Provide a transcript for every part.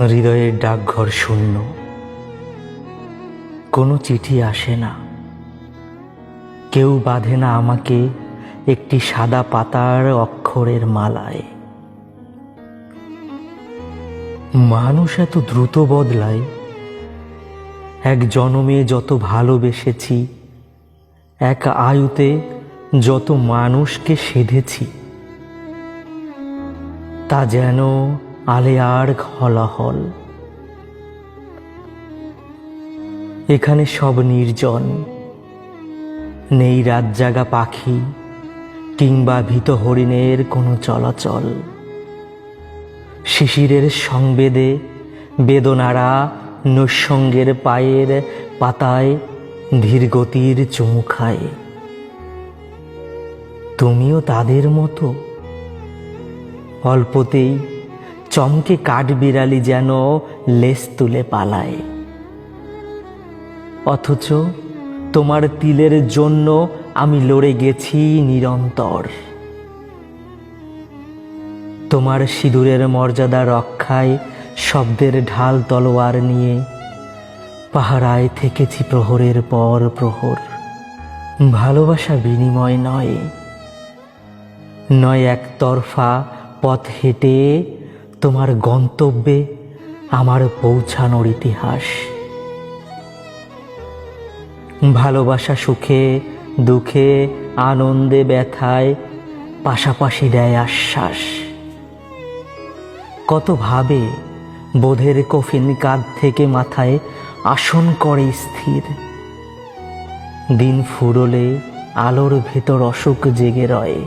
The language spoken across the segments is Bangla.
হৃদয়ের ডাকঘর শূন্য। কোনো চিঠি আসে না। কেউ বাঁধে না আমাকে একটি সাদা পাতার অক্ষরের মালায়। মানুষ এত দ্রুত বদলায়। এক জনমে যত ভালোবেসেছি, এক আয়ুতে যত মানুষকে সেধেছি, তা যেন আলেয়ার হলাহল এখানে সব নির্জন। নেই রাত জাগা পাখি কিংবা ভীত হরিণের কোনো চলাচল। শিশিরের সংবেদে বেদনারা নৈসঙ্গের পায়ের পাতায় ধীরগতির চুমু খায়। তুমিও তাদের মতো। অল্পতেই চমকে কাঠবিড়ালি যেন লেস তুলে পালায়। অথচ তোমার তিলের জন্য আমি লড়ে গেছি নিরন্তর। তোমার সিঁদুরের মর্যাদা রক্ষায় শব্দের ঢাল তলোয়ার নিয়ে পাহারায় থেকেছি প্রহরের পর প্রহর। ভালোবাসা বিনিময় নয় নয় একতরফা পথ হেঁটে তোমার গন্তব্যে আমার পৌঁছানোর ইতিহাস। ভালোবাসা সুখে, দুঃখে, আনন্দে, ব্যথায়, পাশাপাশি দেয় আশ্বাস। কত ভাবে বোধের কফিন কাঁধ থেকে মাথায় আসন করে স্থির। দিন ফুরলে আলোর ভেতর অসুখ জেগে রয়।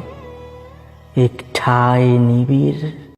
এক ঠায় নিবিড়